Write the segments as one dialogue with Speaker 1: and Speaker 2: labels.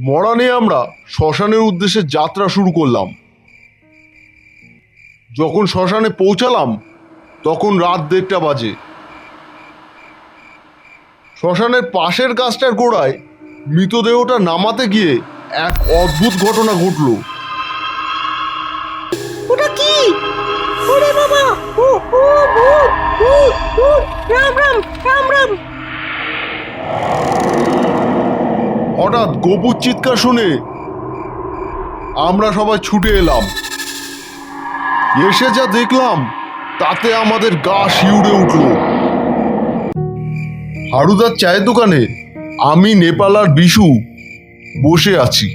Speaker 1: মরা নিয়ে আমরা শ্মশানের উদ্দেশ্যে যাত্রা শুরু করলাম। যখন শ্মশানে পৌঁছালাম, তখন রাত দেড়টা বাজে। শ্মশানের পাশের গাছটার গোড়ায় মৃতদেহটা নামাতে গিয়ে এক অদ্ভুত ঘটনা ঘটলো। হঠাৎ গপুর চিৎকার শুনে আমরা সবাই ছুটে এলাম। এসে যা দেখলাম, তাতে আমাদের গা শিউড়ে উঠল। হারুদার চায়ের দোকানে আমি, নেপাল আর বিশু বসে আছি।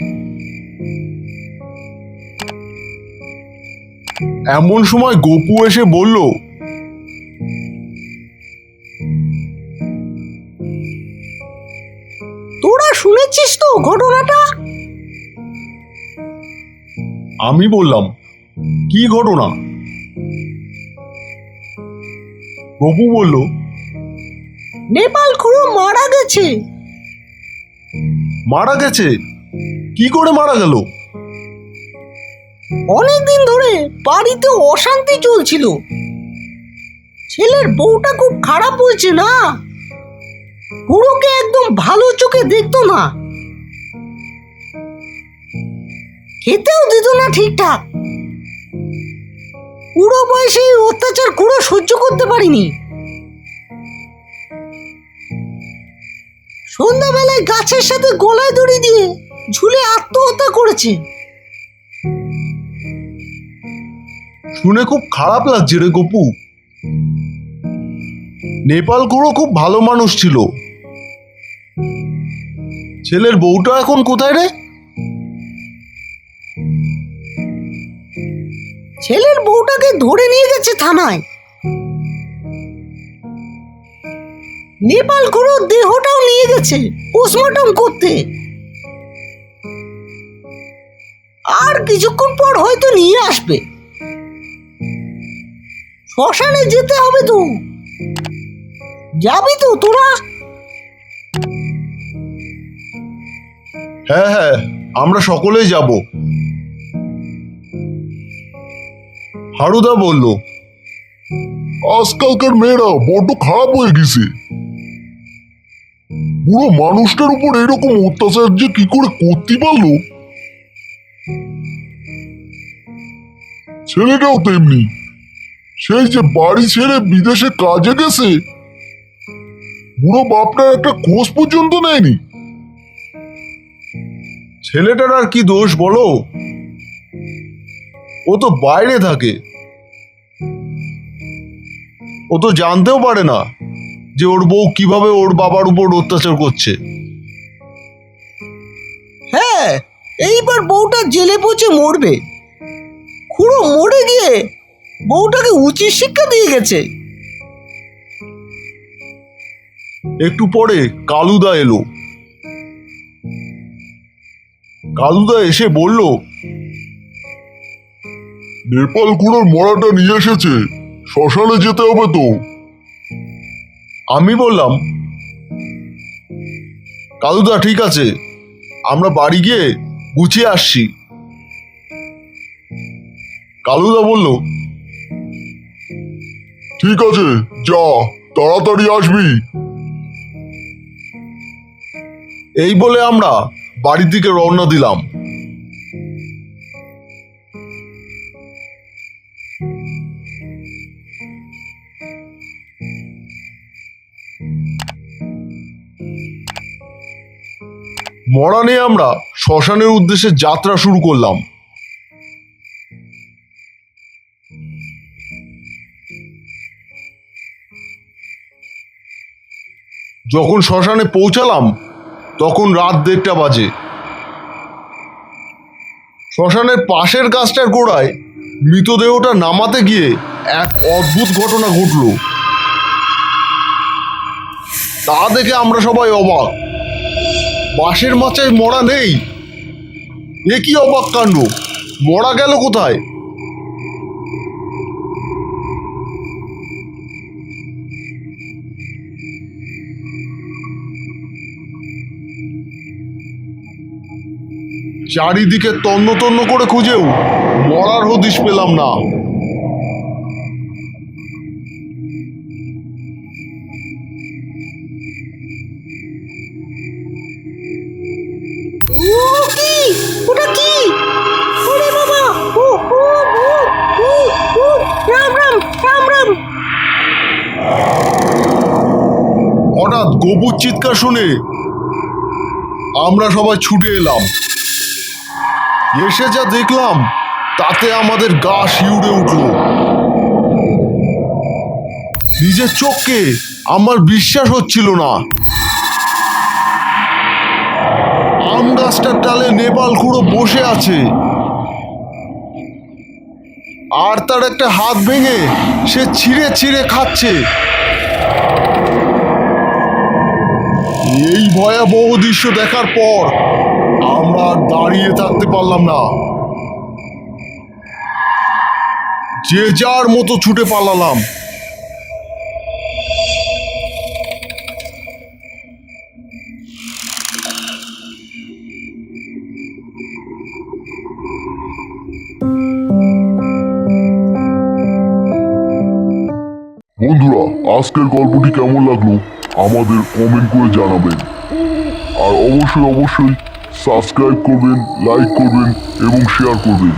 Speaker 1: এমন সময় গপু এসে বলল
Speaker 2: শুনেছিস তো ঘটনাটা?
Speaker 1: আমি বললাম কি ঘটনা? গপু বলল
Speaker 2: নেপাল খুঁড়ো মারা গেছে।
Speaker 1: মারা গেছে? কি করে মারা গেল?
Speaker 2: অনেকদিন ধরে বাড়িতে অশান্তি চলছিল। ছেলের বউটা খুব খারাপ হয়েছে না? বুড়োকে একদম ভালো চোখে দেখতো না। খেতেও দিত না ঠিকঠাক। বুড়ো বয়সে অত্যাচার কুড়ো সহ্য করতে পারিনি। সন্ধ্যাবেলায় গাছের সাথে গলায় দড়ি দিয়ে ঝুলে আত্মহত্যা করেছে।
Speaker 1: শুনে খুব খারাপ লাগছে রে গপু। নেপাল খুব ভালো মানুষ ছিল। ছেলের বউটা এখন কোথায় রে?
Speaker 2: ছেলের বউটাকে ধরে নিয়ে গেছে থানায়। নেপাল গুরু দেহটাও নিয়ে গেছে পোস্টমর্টম করতে। আর কিছুক্ষণ পর হয়তো নিয়ে আসবে। শ্মশানে যেতে হবে তো। যাবি তো তোরা?
Speaker 1: হ্যাঁ হ্যাঁ আমরা সকলেই যাব। হারুদা বলল, আজকালকার মেয়েরা বড্ড খারাপ হয়ে গেছে। পুরো মানুষটার উপর এরকম অত্যাচার যে কি করে করতে পারল? ছেলেটাও তেমনি। সেই যে বাড়ি ছেড়ে বিদেশে কাজে গেছে, বুড়ো বাপটার একটা খোঁজ পর্যন্ত নেয়নি। ছেলেটার আর কি দোষ বলো? ও তো বাইরে থাকে। ও তো জানতেও পারে না যে ওর বউ কীভাবে ওর বাবার উপর অত্যাচার করছে।
Speaker 2: হ্যাঁ এইবার বউটা জেলে পচে মরবে। খুড়ো মরে গিয়ে বউটাকে উচিত শিক্ষা দিয়ে গেছে।
Speaker 1: একটু পরে কালুদা এলো। কালুদা এসে বলল, নেপাল কুড়োর মরাটা নিয়ে এসেছে, শ্মশানে যেতে হবে তো। আমি বললাম, কালুদা, ঠিক আছে, আমরা বাড়ি গিয়ে গুছিয়ে আসছি। কালুদা বলল, ঠিক আছে, যা, তাড়াতাড়ি আসবি। এই বলে আমরা বাড়ির দিকে রওনা দিলাম। মরা নিয়ে আমরা শ্মশানের উদ্দেশ্যে যাত্রা শুরু করলাম। যখন শ্মশানে পৌঁছালাম তখন রাত দেড়টা বাজে। শ্মশানের পাশের গাছটার গোড়ায় মৃতদেহটা নামাতে গিয়ে এক অদ্ভুত ঘটনা ঘটল। তা দেখে আমরা সবাই অবাক। বাঁশের মাচায় মরা নেই? এ কি অবাক কাণ্ড? মরা গেল কোথায়? চারিদিকে তন্ন তন্ন করে খুঁজেও মরার হদিশ পেলাম না। হঠাৎ গবুর চিৎকার শুনে আমরা সবাই ছুটে এলাম। এসে যা দেখলাম, তাতে আমাদের গা শিউড়ে উঠল। নিজের চোখকে আমার বিশ্বাস হচ্ছিল না। আম গাছটার ডালে নেপাল খুঁড়ো বসে আছে। আর তার একটা হাত ভেঙে সে ছিঁড়ে ছিঁড়ে খাচ্ছে। এই ভয়াবহ দৃশ্য দেখার পর আমরা দাঁড়িয়ে থাকতে পারলাম না। যে যার মতো ছুটে পালালাম।
Speaker 3: বন্ধুরা, আজকের গল্পটি কেমন লাগল? আমাদের কমেন্ট করে জানাবেন। আর অবশ্যই অবশ্যই সাবস্ক্রাইব করবেন লাইক করবেন এবং শেয়ার করবেন।